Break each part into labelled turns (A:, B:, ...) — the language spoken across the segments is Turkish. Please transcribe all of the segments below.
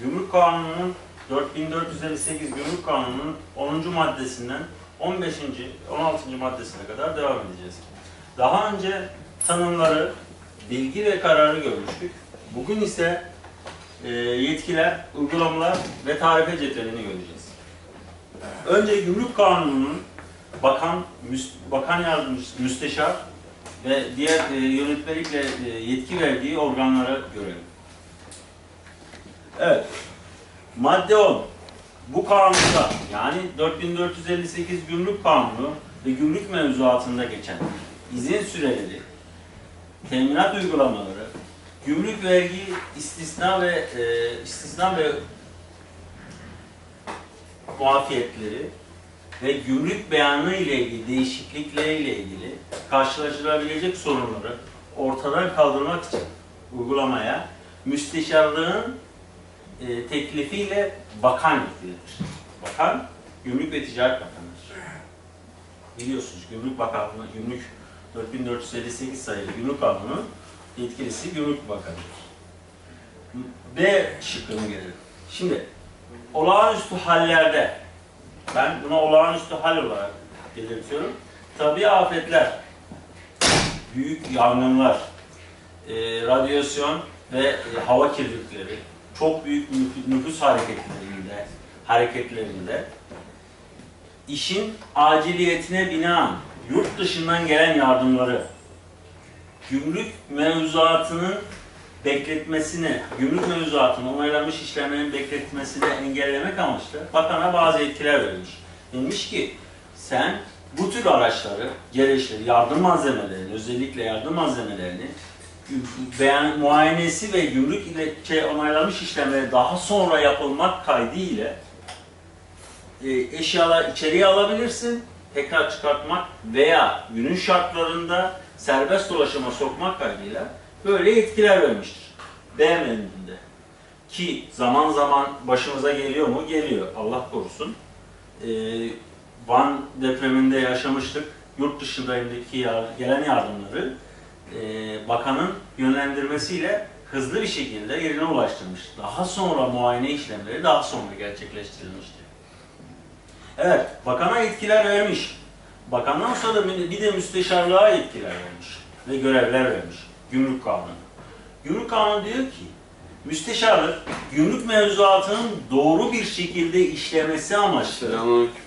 A: Gümrük Kanunu'nun 4458 Gümrük Kanunu'nun 10. maddesinden 15. 16. maddesine kadar devam edeceğiz. Daha önce tanımları, bilgi ve kararı görmüştük. Bugün ise e, yetkiler, uygulamalar ve tarife cetvelini göreceğiz. Önce Gümrük Kanunu'nun bakan, müs- bakan yardımcısı, müsteşar ve diğer e, yönetmelikle e, yetki verdiği organlara görelim. Evet. Madde 10. Bu kanunda yani 4458 Gümrük Kanunu ve gümrük mevzuatında geçen izin süreleri, teminat uygulamaları, gümrük vergi istisna ve e, istisna ve muafiyetleri ve gümrük beyanı ile ilgili değişiklikleriyle ilgili karşılaşılabilecek sorunları ortadan kaldırmak için uygulamaya müsteşarlığın e, teklifiyle bakan yetkilidir. Bakan, Gümrük ve Ticaret Bakanı'dır. Biliyorsunuz Gümrük Bakanlığı, Gümrük 4458 sayılı Gümrük Kanunu yetkilisi Gümrük Bakanı'dır. B şıkkına gelelim. Şimdi olağanüstü hallerde ben buna olağanüstü hal olarak belirtiyorum. Tabi afetler, büyük yangınlar, e, radyasyon ve e, hava kirlilikleri, çok büyük nüf- nüfus hareketlerinde, hareketlerinde işin aciliyetine binaen yurt dışından gelen yardımları, gümrük mevzuatının bekletmesini, gümrük mevzuatının onaylanmış işlemlerin bekletmesini engellemek amaçlı bakana bazı etkiler verilmiş. Demiş ki sen bu tür araçları, gereçleri, yardım malzemelerini, özellikle yardım malzemelerini beyan, muayenesi ve gümrük ile şey, onaylanmış işlemleri daha sonra yapılmak kaydıyla e, eşyalar içeriye alabilirsin, tekrar çıkartmak veya günün şartlarında serbest dolaşıma sokmak kaydıyla böyle yetkiler vermiştir. B menüünde. Ki zaman zaman başımıza geliyor mu? Geliyor. Allah korusun. Ee, Van depreminde yaşamıştık. Yurt dışındaki gelen yardımları e, bakanın yönlendirmesiyle hızlı bir şekilde yerine ulaştırmış. Daha sonra muayene işlemleri daha sonra gerçekleştirilmişti. Evet, bakana yetkiler vermiş. Bakandan sonra da bir de müsteşarlığa yetkiler vermiş ve görevler vermiş. Gümrük Kanunu. Gümrük Kanunu diyor ki, müsteşarlık gümrük mevzuatının doğru bir şekilde işlemesi amaçlı
B: Selamünaleyküm.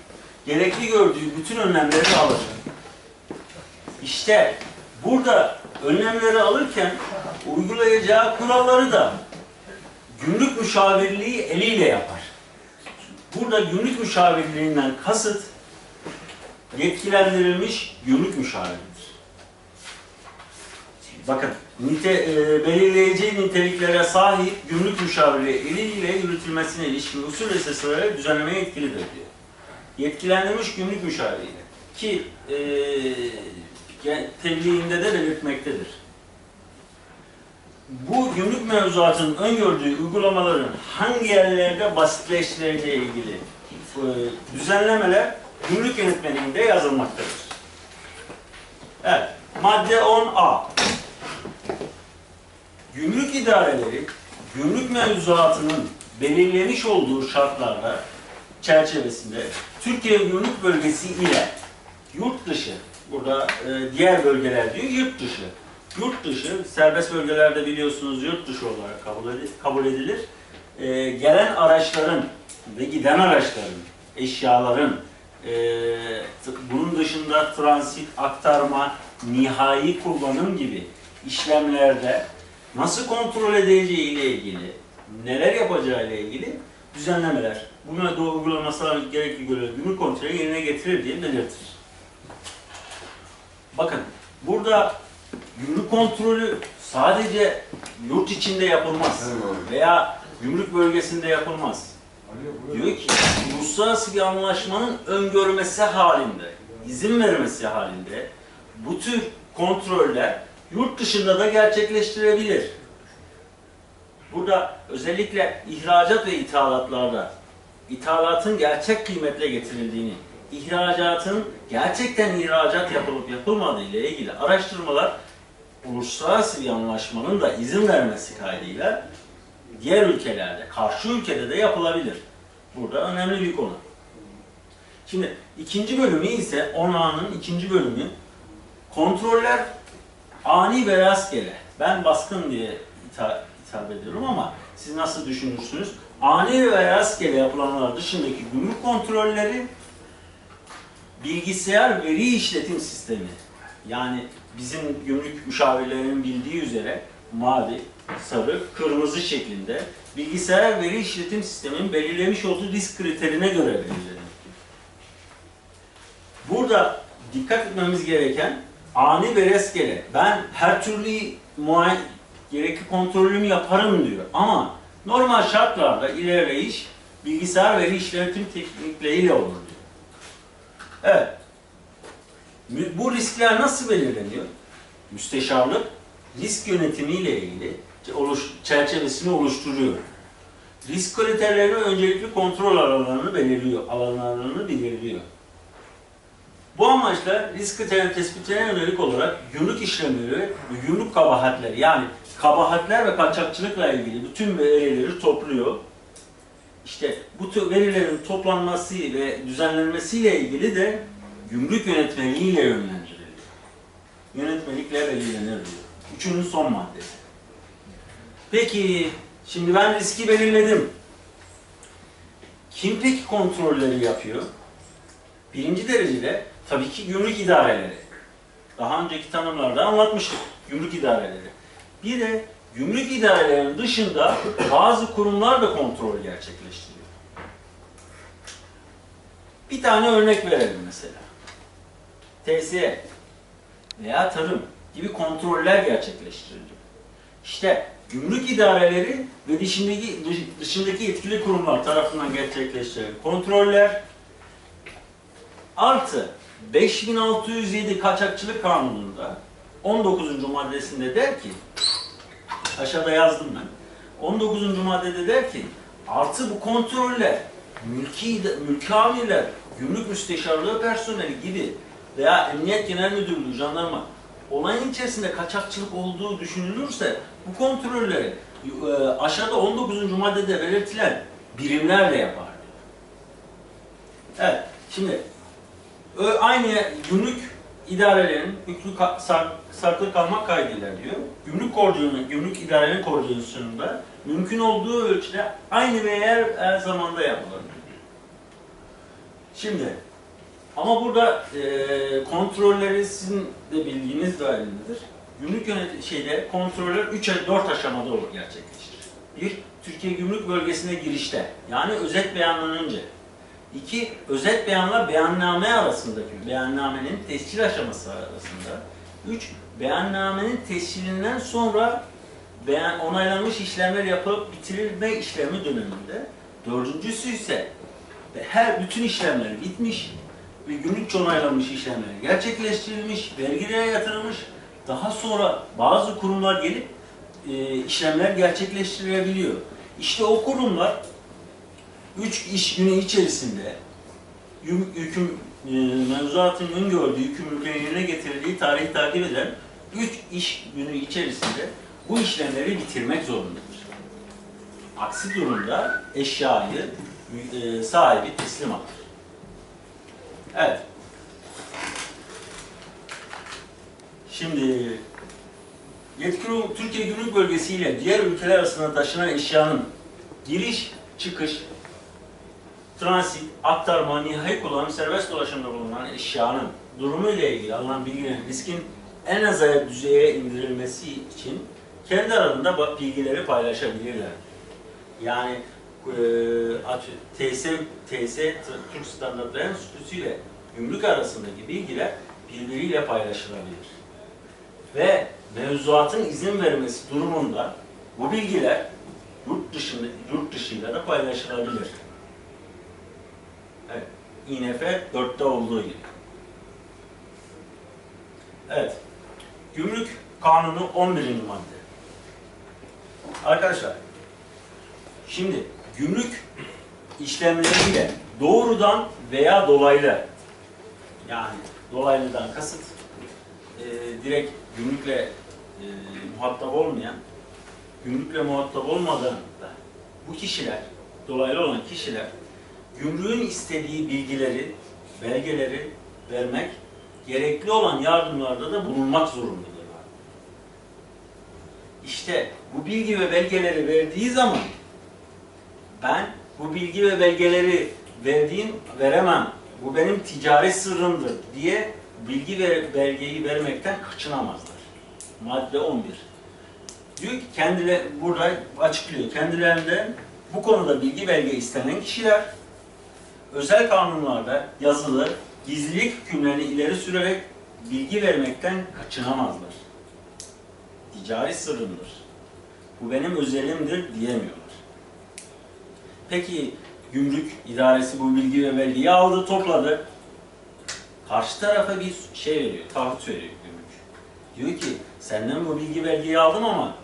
A: gerekli gördüğü bütün önlemleri alacak. İşte burada önlemleri alırken uygulayacağı kuralları da gümrük müşavirliği eliyle yapar. Burada gümrük müşavirliğinden kasıt yetkilendirilmiş gümrük müşaviridir. Bakın, nite, e, belirleyici niteliklere sahip gümrük müşavirliği eliyle yürütülmesine ilişkin usul ve esaslara düzenlemeye yetkilidir diyor yetkilendirilmiş gümrük müşaviriyle ki e, tebliğinde de belirtmektedir. Bu gümrük mevzuatının öngördüğü uygulamaların hangi yerlerde basitleştirileceği ilgili e, düzenlemeler gümrük yönetmeliğinde yazılmaktadır. Evet, madde 10a. Gümrük idareleri gümrük mevzuatının belirlemiş olduğu şartlarda çerçevesinde Türkiye Gümrük Bölgesi ile yurt dışı, burada e, diğer bölgeler diyor yurt dışı. Yurt dışı, serbest bölgelerde biliyorsunuz yurt dışı olarak kabul edilir. Kabul edilir. E, gelen araçların ve giden araçların, eşyaların, e, bunun dışında transit, aktarma, nihai kullanım gibi işlemlerde nasıl kontrol edileceği ile ilgili, neler yapacağı ile ilgili düzenlemeler. Buna doğru uygulaması gerekli göre gümrük kontrolü yerine getirir diye belirtir. Bakın burada gümrük kontrolü sadece yurt içinde yapılmaz veya gümrük bölgesinde yapılmaz. Diyor ki uluslararası bir anlaşmanın öngörmesi halinde, izin vermesi halinde bu tür kontroller yurt dışında da gerçekleştirebilir. Burada özellikle ihracat ve ithalatlarda ithalatın gerçek kıymetle getirildiğini, ihracatın gerçekten ihracat yapılıp yapılmadığı ile ilgili araştırmalar uluslararası bir anlaşmanın da izin vermesi kaydıyla diğer ülkelerde, karşı ülkede de yapılabilir. Burada önemli bir konu. Şimdi ikinci bölümü ise onağının ikinci bölümü kontroller ani ve rastgele. Ben baskın diye hitap, ediyorum ama siz nasıl düşünürsünüz? Ani ve rastgele yapılanlar dışındaki gümrük kontrolleri bilgisayar veri işletim sistemi. Yani bizim gümrük müşavirlerinin bildiği üzere mavi, sarı, kırmızı şeklinde bilgisayar veri işletim sisteminin belirlemiş olduğu risk kriterine göre belirlenir. Burada dikkat etmemiz gereken ani ve rastgele. Ben her türlü muay gerekli kontrolümü yaparım diyor. Ama normal şartlarda ilerleyiş bilgisayar veri işletim teknikleriyle olur diyor. Evet. Bu riskler nasıl belirleniyor? Müsteşarlık risk yönetimiyle ilgili oluş, çerçevesini oluşturuyor. Risk kriterlerini öncelikli kontrol alanlarını belirliyor, alanlarını belirliyor. Bu amaçla risk kriterleri tespitine yönelik olarak gümrük işlemleri ve gümrük kabahatleri yani kabahatler ve kaçakçılıkla ilgili bütün verileri topluyor. İşte bu tür verilerin toplanması ve düzenlenmesiyle ilgili de gümrük yönetmeliğiyle yönlendiriliyor. Yönetmelikle belirlenir diyor. Üçünün son maddesi. Peki, şimdi ben riski belirledim. Kim peki kontrolleri yapıyor? Birinci derecede tabii ki gümrük idareleri. Daha önceki tanımlarda anlatmıştık gümrük idareleri. Bir de gümrük idarelerinin dışında bazı kurumlar da kontrol gerçekleştiriyor. Bir tane örnek verelim mesela. TSE veya tarım gibi kontroller gerçekleştiriliyor. İşte gümrük idareleri ve dışındaki, dışındaki yetkili kurumlar tarafından gerçekleştirilen kontroller artı 5607 kaçakçılık kanununda 19. maddesinde der ki aşağıda yazdım ben 19. maddede der ki artı bu kontroller mülki, mülki amirler, gümrük müsteşarlığı personeli gibi veya emniyet genel müdürlüğü, jandarma olayın içerisinde kaçakçılık olduğu düşünülürse bu kontrolleri e, aşağıda 19. maddede belirtilen birimlerle yapar. Evet, şimdi Aynı gümrük idarelerin ka- sak- saklı kalmak kaydıyla diyor. Gümrük koordinasyonu, gümrük idarelerinin koordinasyonunda mümkün olduğu ölçüde aynı ve her, zamanda yapılır. Şimdi ama burada e, kontrolleri sizin de bildiğiniz dahilindedir. Gümrük yönet şeyde kontroller 3 4 aşamada olur gerçekleşir. Bir, Türkiye Gümrük Bölgesi'ne girişte yani özet beyandan önce. İki, özet beyanla beyanname arasındaki, beyannamenin tescil aşaması arasında. Üç, beyannamenin tescilinden sonra beyan, onaylanmış işlemler yapılıp bitirilme işlemi döneminde. Dördüncüsü ise her bütün işlemler bitmiş ve gümrükçe onaylanmış işlemler gerçekleştirilmiş, vergilere yatırılmış. Daha sonra bazı kurumlar gelip e, işlemler gerçekleştirebiliyor. İşte o kurumlar 3 iş günü içerisinde hüküm mevzuatın öngördüğü yükümlülüklerin yerine getirildiği tarihi takip eden 3 iş günü içerisinde bu işlemleri bitirmek zorundadır. Aksi durumda eşyayı e, sahibi teslim alır. Evet. Şimdi yetkili Türkiye Gümrük Bölgesi ile diğer ülkeler arasında taşınan eşyanın giriş, çıkış, transit, aktarma, nihai kullanım, serbest dolaşımda bulunan eşyanın durumu ile ilgili alınan bilgilerin riskin en az düzeye indirilmesi için kendi aralarında bilgileri paylaşabilirler. Yani e, TS, TS Türk Standartları Enstitüsü ile gümrük arasındaki bilgiler birbiriyle paylaşılabilir. Ve mevzuatın izin vermesi durumunda bu bilgiler yurt dışında yurt dışıyla da paylaşılabilir. Evet. İNF 4'te olduğu gibi. Evet. Gümrük Kanunu 11. madde. Arkadaşlar, şimdi gümrük işlemleriyle doğrudan veya dolaylı yani dolaylıdan kasıt e, direkt gümrükle e, muhatap olmayan gümrükle muhatap olmadan da bu kişiler, dolaylı olan kişiler gümrüğün istediği bilgileri, belgeleri vermek, gerekli olan yardımlarda da bulunmak zorundadırlar. İşte bu bilgi ve belgeleri verdiği zaman ben bu bilgi ve belgeleri verdiğim veremem. Bu benim ticari sırrımdır diye bilgi ve belgeyi vermekten kaçınamazlar. Madde 11. Diyor ki kendileri burada açıklıyor. Kendilerinden bu konuda bilgi belge istenen kişiler özel kanunlarda yazılı gizlilik hükümlerini ileri sürerek bilgi vermekten kaçınamazlar. Ticari sırrımdır. Bu benim özelimdir diyemiyorlar. Peki gümrük idaresi bu bilgi ve belgeyi aldı, topladı. Karşı tarafa bir şey veriyor, taahhüt veriyor gümrük. Diyor ki senden bu bilgi belgeyi aldım ama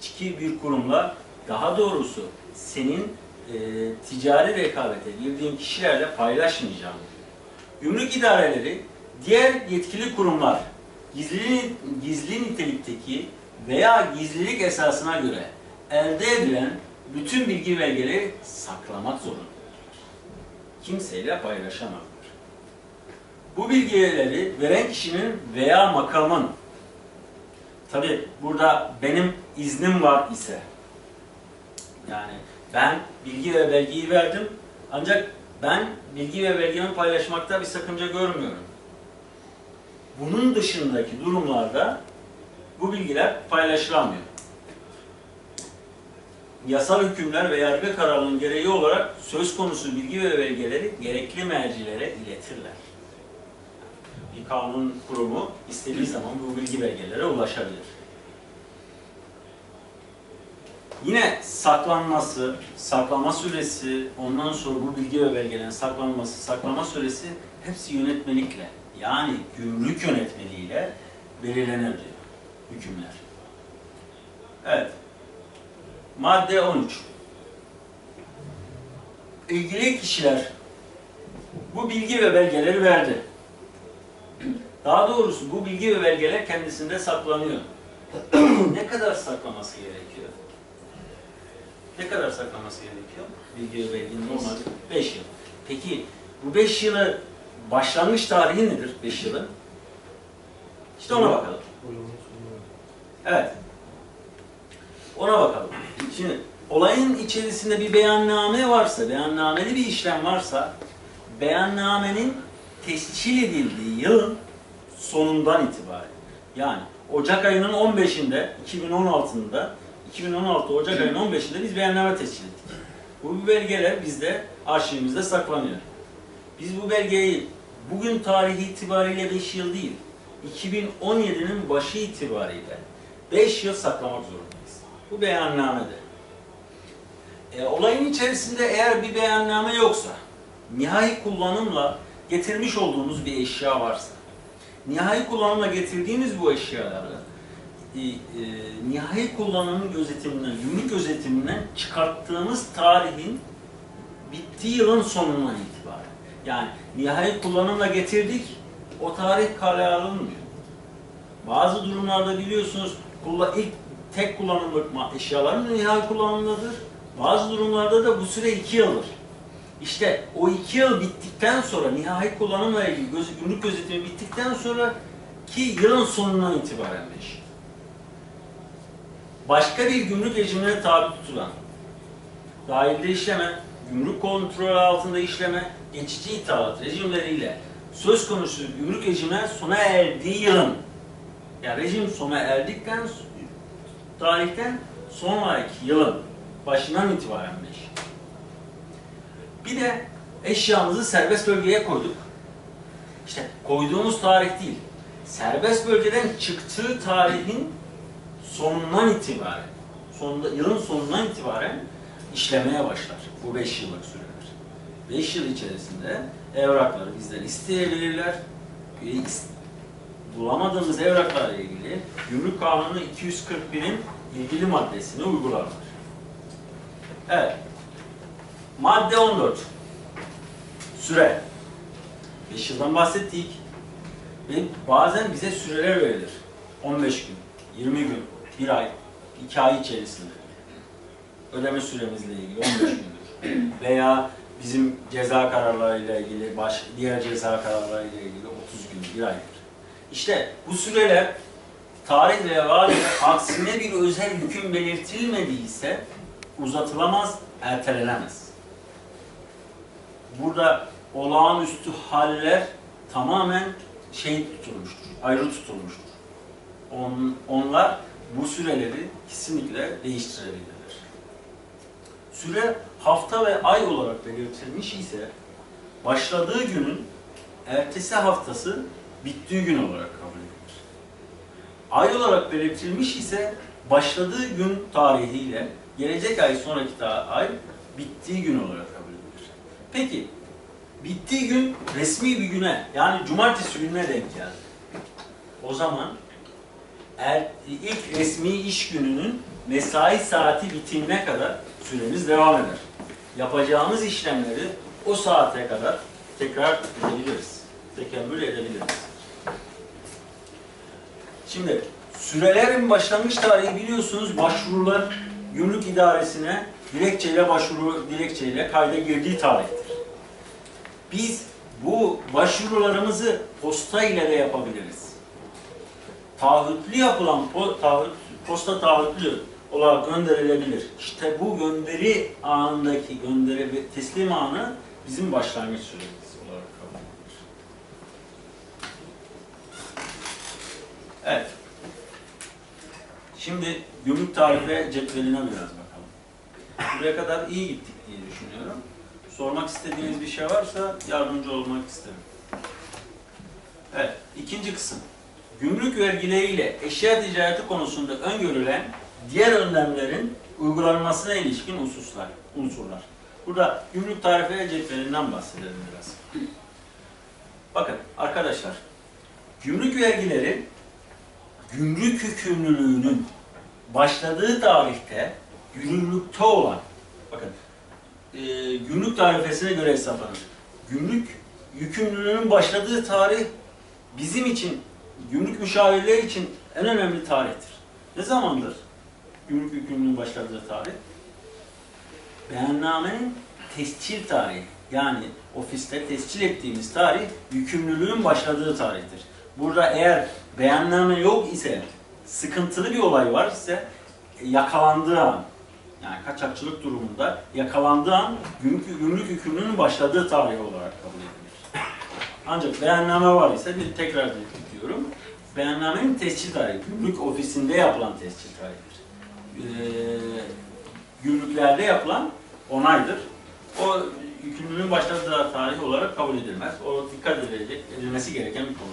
A: hiçbir bir kurumla daha doğrusu senin e, ticari rekabete girdiğin kişilerle paylaşmayacağım diyor. Gümrük idareleri diğer yetkili kurumlar gizli, gizli nitelikteki veya gizlilik esasına göre elde edilen bütün bilgi belgeleri saklamak zorundadır. Kimseyle paylaşamazlar. Bu bilgileri veren kişinin veya makamın tabi burada benim iznim var ise yani ben bilgi ve belgeyi verdim ancak ben bilgi ve belgemi paylaşmakta bir sakınca görmüyorum. Bunun dışındaki durumlarda bu bilgiler paylaşılamıyor. Yasal hükümler ve yargı kararının gereği olarak söz konusu bilgi ve belgeleri gerekli mercilere iletirler. Bir kanun kurumu istediği zaman bu bilgi belgelere ulaşabilir. Yine saklanması, saklama süresi, ondan sonra bu bilgi ve belgelerin saklanması, saklama süresi hepsi yönetmelikle yani gümrük yönetmeliğiyle belirlenir diyor hükümler. Evet. Madde 13. İlgili kişiler bu bilgi ve belgeleri verdi. Daha doğrusu bu bilgi ve belgeler kendisinde saklanıyor. ne kadar saklaması gerekiyor? Ne kadar saklaması gerekiyor? Bilgi ve belgenin normalde 5 yıl. Peki bu 5 yılı başlangıç tarihi nedir 5 yılın? İşte ona bakalım. Evet. Ona bakalım. Şimdi olayın içerisinde bir beyanname varsa, beyannameli bir işlem varsa beyannamenin tescil edildiği yılın sonundan itibaren yani Ocak ayının 15'inde 2016'ında 2016 Ocak ayının 15'inde biz beyanname tescil ettik. Bu belgeler bizde arşivimizde saklanıyor. Biz bu belgeyi bugün tarihi itibariyle 5 yıl değil 2017'nin başı itibariyle 5 yıl saklamak zorundayız. Bu beyannamede. E, olayın içerisinde eğer bir beyanname yoksa, nihai kullanımla getirmiş olduğumuz bir eşya varsa, nihai kullanımla getirdiğimiz bu eşyaları e, nihai kullanımın gözetiminden, gümrük gözetiminden çıkarttığımız tarihin bittiği yılın sonundan itibaren. Yani nihai kullanımla getirdik, o tarih kale alınmıyor. Bazı durumlarda biliyorsunuz kulla- ilk tek kullanımlık eşyaların nihai kullanımdadır. Bazı durumlarda da bu süre iki yıldır. İşte o iki yıl bittikten sonra nihai kullanımla ilgili göz, gümrük gözetimi bittikten sonra ki yılın sonundan itibaren beş. Başka bir gümrük rejimine tabi tutulan, dahilde işleme, gümrük kontrolü altında işleme, geçici ithalat rejimleriyle söz konusu gümrük rejimine sona erdiği yılın, yani rejim sona erdikten tarihten sonraki yılın başından itibaren beş. Bir de eşyamızı serbest bölgeye koyduk. İşte koyduğumuz tarih değil, serbest bölgeden çıktığı tarihin sonundan itibaren, sonunda, yılın sonundan itibaren işlemeye başlar. Bu 5 yıllık süreler. 5 yıl içerisinde evrakları bizden isteyebilirler. E, Bulamadığımız evraklarla ilgili Gümrük Kanunu 241'in ilgili maddesini uygularlar. Evet. Madde 14. Süre. 5 yıldan bahsettik. Ve bazen bize süreler verilir. 15 gün, 20 gün, 1 ay. iki ay içerisinde. Ödeme süremizle ilgili 15 gündür. Veya bizim ceza kararlarıyla ilgili, baş, diğer ceza kararlarıyla ilgili 30 gün, bir aydır. İşte bu süreler tarih veya vali aksine bir özel hüküm belirtilmediyse uzatılamaz, ertelenemez. Burada olağanüstü haller tamamen şey tutulmuştur, ayrı tutulmuştur. On, onlar bu süreleri kesinlikle değiştirebilirler. Süre hafta ve ay olarak belirtilmiş ise başladığı günün ertesi haftası bittiği gün olarak kabul edilir. Ay olarak belirtilmiş ise başladığı gün tarihiyle gelecek ay sonraki ay bittiği gün olarak kabul edilir. Peki bittiği gün resmi bir güne yani cumartesi gününe denk geldi. O zaman er, ilk resmi iş gününün mesai saati bitimine kadar süremiz devam eder. Yapacağımız işlemleri o saate kadar tekrar edebiliriz. Tekemmül edebiliriz. Şimdi sürelerin başlangıç tarihi biliyorsunuz başvurular gümrük idaresine dilekçeyle başvuru dilekçeyle kayda girdiği tarihtir. Biz bu başvurularımızı posta ile de yapabiliriz. Taahhütlü yapılan taahhüt, posta taahhütlü olarak gönderilebilir. İşte bu gönderi anındaki gönderi ve teslim anı bizim başlangıç süremiz olarak kabul edilir. Evet. Şimdi gümrük tarife cetveline biraz bakalım. Buraya kadar iyi gittik diye düşünüyorum. Sormak istediğiniz bir şey varsa yardımcı olmak isterim. Evet, ikinci kısım. Gümrük vergileriyle eşya ticareti konusunda öngörülen diğer önlemlerin uygulanmasına ilişkin hususlar, unsurlar. Burada gümrük tarife cetvelinden bahsedelim biraz. Bakın arkadaşlar, gümrük vergileri gümrük yükümlülüğünün başladığı tarihte yürürlükte olan, bakın e, gümrük tarifesine göre hesaplanır. Gümrük yükümlülüğünün başladığı tarih bizim için, gümrük müşavirler için en önemli tarihtir. Ne zamandır gümrük yükümlülüğünün başladığı tarih? Beyannamenin tescil tarihi. Yani ofiste tescil ettiğimiz tarih yükümlülüğün başladığı tarihtir. Burada eğer beyanname yok ise, sıkıntılı bir olay var ise yakalandığı an, yani kaçakçılık durumunda yakalandığı an gümrük, gümrük hükümlülüğünün başladığı tarih olarak kabul edilir. Ancak beyanname var ise bir tekrar diyorum. Beyannamenin tescil tarihi, gümrük ofisinde yapılan tescil tarihidir. Ee, gümrüklerde yapılan onaydır. O yükümlülüğün başladığı tarih olarak kabul edilmez. O dikkat edilecek, edilmesi gereken bir konu.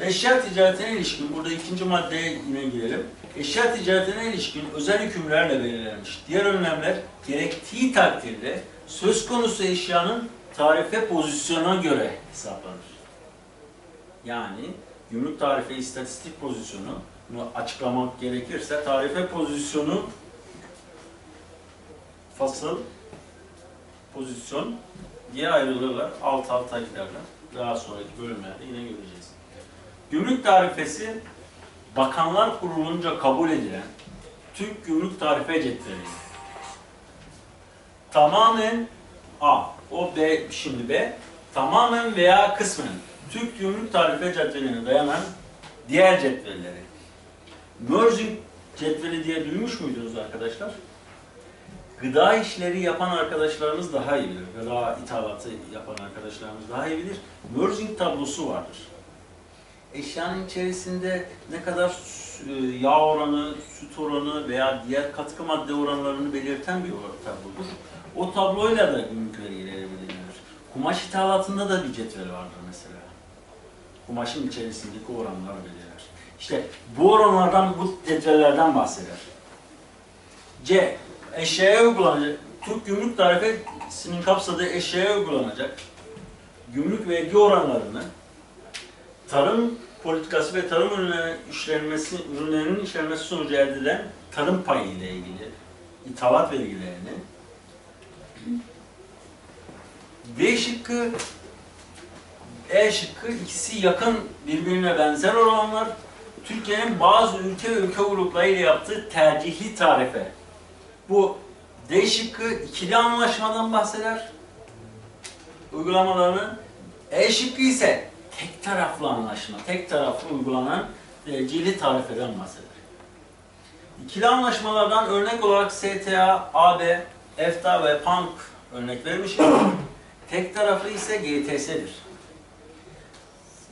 A: Eşya ticaretine ilişkin, burada ikinci maddeye yine girelim. Eşya ticaretine ilişkin özel hükümlerle belirlenmiş diğer önlemler gerektiği takdirde söz konusu eşyanın tarife pozisyona göre hesaplanır. Yani gümrük tarife istatistik pozisyonu bunu açıklamak gerekirse tarife pozisyonu fasıl pozisyon diye ayrılırlar. Alt alta giderler. Daha sonraki bölümlerde yine göreceğiz. Gümrük tarifesi Bakanlar Kurulu'nca kabul edilen Türk Gümrük Tarife Cetveli. Tamamen A, o B, şimdi B, tamamen veya kısmen Türk Gümrük Tarife Cetveline dayanan diğer cetvelleri. Merging cetveli diye duymuş muydunuz arkadaşlar? Gıda işleri yapan arkadaşlarımız daha iyi bilir. Gıda ithalatı yapan arkadaşlarımız daha iyi bilir. Merging tablosu vardır. Eşyanın içerisinde ne kadar e, yağ oranı, süt oranı veya diğer katkı madde oranlarını belirten bir tablodur. O tabloyla da belirlenir. Kumaş ithalatında da bir cetvel vardır mesela. Kumaşın içerisindeki oranlar belirler. İşte bu oranlardan, bu cetvellerden bahseder. C. Eşyaya uygulanacak. Türk Gümrük Tarifesi'nin kapsadığı eşyaya uygulanacak gümrük vergi oranlarını tarım politikası ve tarım ürünlerinin işlenmesi, ürünlerinin işlenmesi sonucu elde edilen tarım payı ile ilgili ithalat vergilerini D şıkkı E şıkkı ikisi yakın birbirine benzer olanlar Türkiye'nin bazı ülke ülke gruplarıyla yaptığı tercihli tarife. Bu D şıkkı ikili anlaşmadan bahseder. Uygulamalarını. E şıkkı ise tek taraflı anlaşma, tek taraflı uygulanan tercihli tarifeden bahseder. İkili anlaşmalardan örnek olarak STA, AB, EFTA ve PANK örnek vermişim. Tek taraflı ise GTS'dir.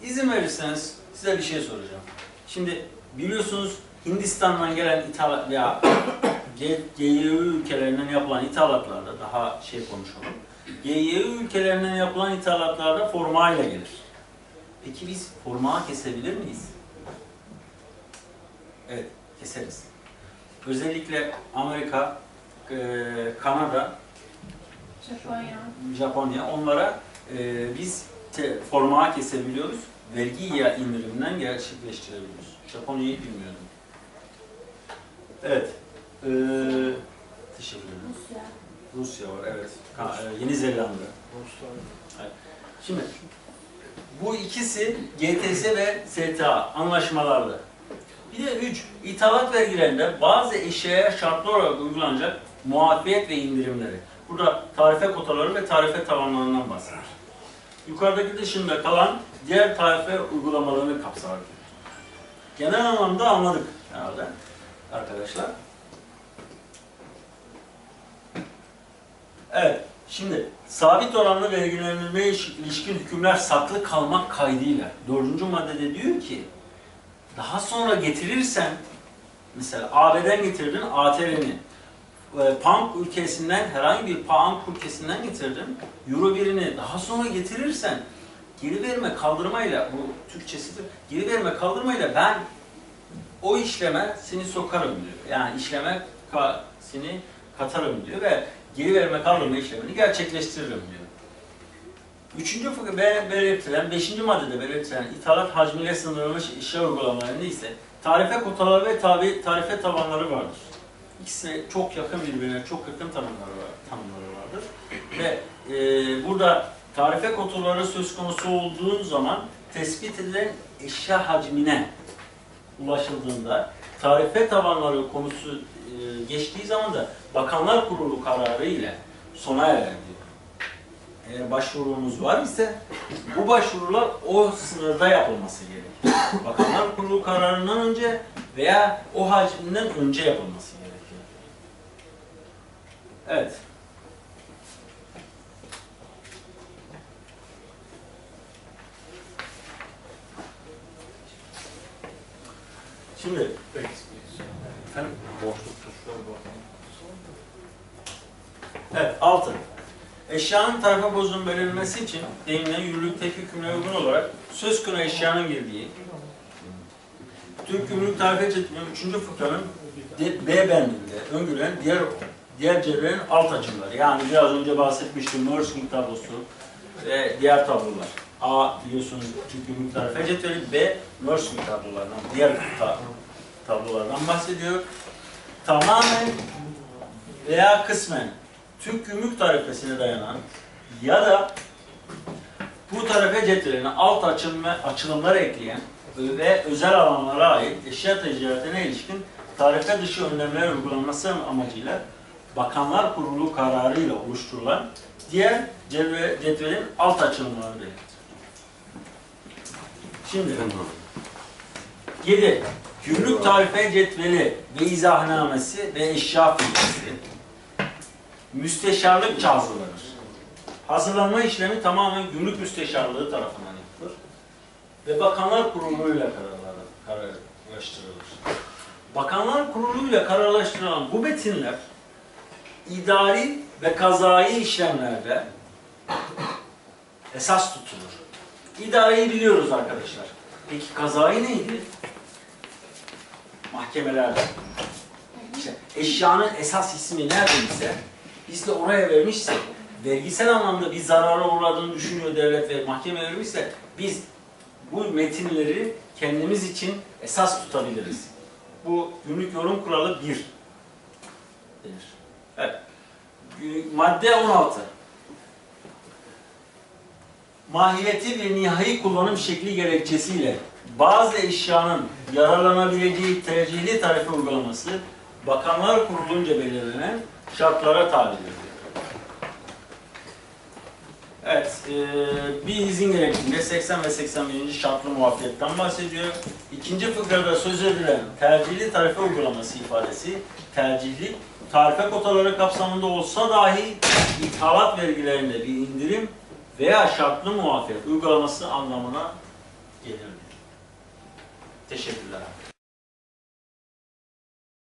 A: İzin verirseniz size bir şey soracağım. Şimdi biliyorsunuz Hindistan'dan gelen ithalat veya GYU ülkelerinden yapılan ithalatlarda daha şey konuşalım. GYU ülkelerinden yapılan ithalatlarda forma ile gelir. Peki biz forma kesebilir miyiz? Evet, keseriz. Özellikle Amerika, Kanada,
B: Japonya.
A: Japonya onlara e, biz te, formağı kesebiliyoruz. Vergi ya indirimden gerçekleştirebiliyoruz. Japonya'yı bilmiyorum. Evet. E, teşekkür ederim.
B: Rusya.
A: Rusya var, evet. Ka- e, Yeni Zelanda. Şimdi bu ikisi GTS ve STA anlaşmalarda. Bir de üç, ithalat vergilerinde bazı eşyaya şartlı olarak uygulanacak muafiyet ve indirimleri. Burada tarife kotaları ve tarife tavanlarından bahseder. Yukarıdaki dışında kalan diğer tarife uygulamalarını kapsar. Genel anlamda anladık herhalde arkadaşlar. Evet, şimdi sabit oranlı vergilendirmeye ilişkin hükümler saklı kalmak kaydıyla. Dördüncü maddede diyor ki, daha sonra getirirsen, mesela AB'den getirdin ATR'ni, e, Pamuk ülkesinden, herhangi bir Pamuk ülkesinden getirdin, Euro birini daha sonra getirirsen, geri verme kaldırmayla, bu Türkçesidir, geri verme kaldırmayla ben o işleme seni sokarım diyor. Yani işleme ka, seni katarım diyor ve geri verme kaldırma işlemini gerçekleştiririm diyor. Üçüncü fıkı be- belirtilen, beşinci maddede belirtilen ithalat hacmiyle sınırlanmış işe uygulamalarında ise tarife kotaları ve tabi, tarife tabanları vardır. İkisi çok yakın birbirine, çok yakın tanımları, var, tanımları vardır. Ve e, burada tarife kotaları söz konusu olduğu zaman tespit edilen eşya hacmine ulaşıldığında tarife tabanları konusu e, geçtiği zaman da Bakanlar Kurulu kararı ile sona erer diyor. Eğer başvurunuz var ise bu başvurular o sınırda yapılması gerekiyor. Bakanlar Kurulu kararından önce veya o hacminden önce yapılması. Evet. Şimdi Evet, altı. Eşyanın tarife bozduğunun belirlenmesi için deyimle yürürlükteki hükümlere uygun olarak söz konusu eşyanın girdiği Türk Gümrük Tarife Cetvelinin 3. fıkranın B bendinde öngörülen diğer diğer cebelerin alt açımları. Yani biraz önce bahsetmiştim Mörsking tablosu ve diğer tablolar. A biliyorsunuz Türk Gümrük Tarife Cetveli, B Mörsking tablolarından, diğer ta- tablolardan bahsediyor. Tamamen veya kısmen Türk gümrük tarifesine dayanan ya da bu tarife cetveline alt açılım ve açılımlar ekleyen ve özel alanlara ait eşya ticaretine ilişkin tarife dışı önlemler uygulanması amacıyla Bakanlar Kurulu kararıyla oluşturulan diğer cetve- cetvelin alt açılımları belirtir. Şimdi 7. Gümrük tarife cetveli ve izahnamesi ve eşya filtresi müsteşarlık hazırlanır. Hazırlanma işlemi tamamen gümrük müsteşarlığı tarafından yapılır. Ve Bakanlar Kurulu'yla kararlaştırılır. Bakanlar Kurulu'yla kararlaştırılan bu metinler idari ve kazai işlemlerde esas tutulur. İdareyi biliyoruz arkadaşlar. Peki kazai neydi? Mahkemelerde. İşte eşyanın esas ismi neredeyse biz de oraya vermişsek, vergisel anlamda bir zarara uğradığını düşünüyor devlet ve mahkeme vermişse biz bu metinleri kendimiz için esas tutabiliriz. Bu günlük yorum kuralı 1 denir. Evet. Madde 16. mahiyeti bir nihai kullanım şekli gerekçesiyle bazı eşyanın yararlanabileceği tercihli tarife uygulaması Bakanlar Kurulu'nca belirlenen şartlara tabidir. Evet, eee, bir izin gerektiğinde 80 ve 81. şartlı muafiyetten bahsediyor. İkinci fıkrada söz edilen tercihli tarife uygulaması ifadesi, tercihli tarife kotaları kapsamında olsa dahi ithalat vergilerinde bir indirim veya şartlı muafiyet uygulaması anlamına gelir. Teşekkürler.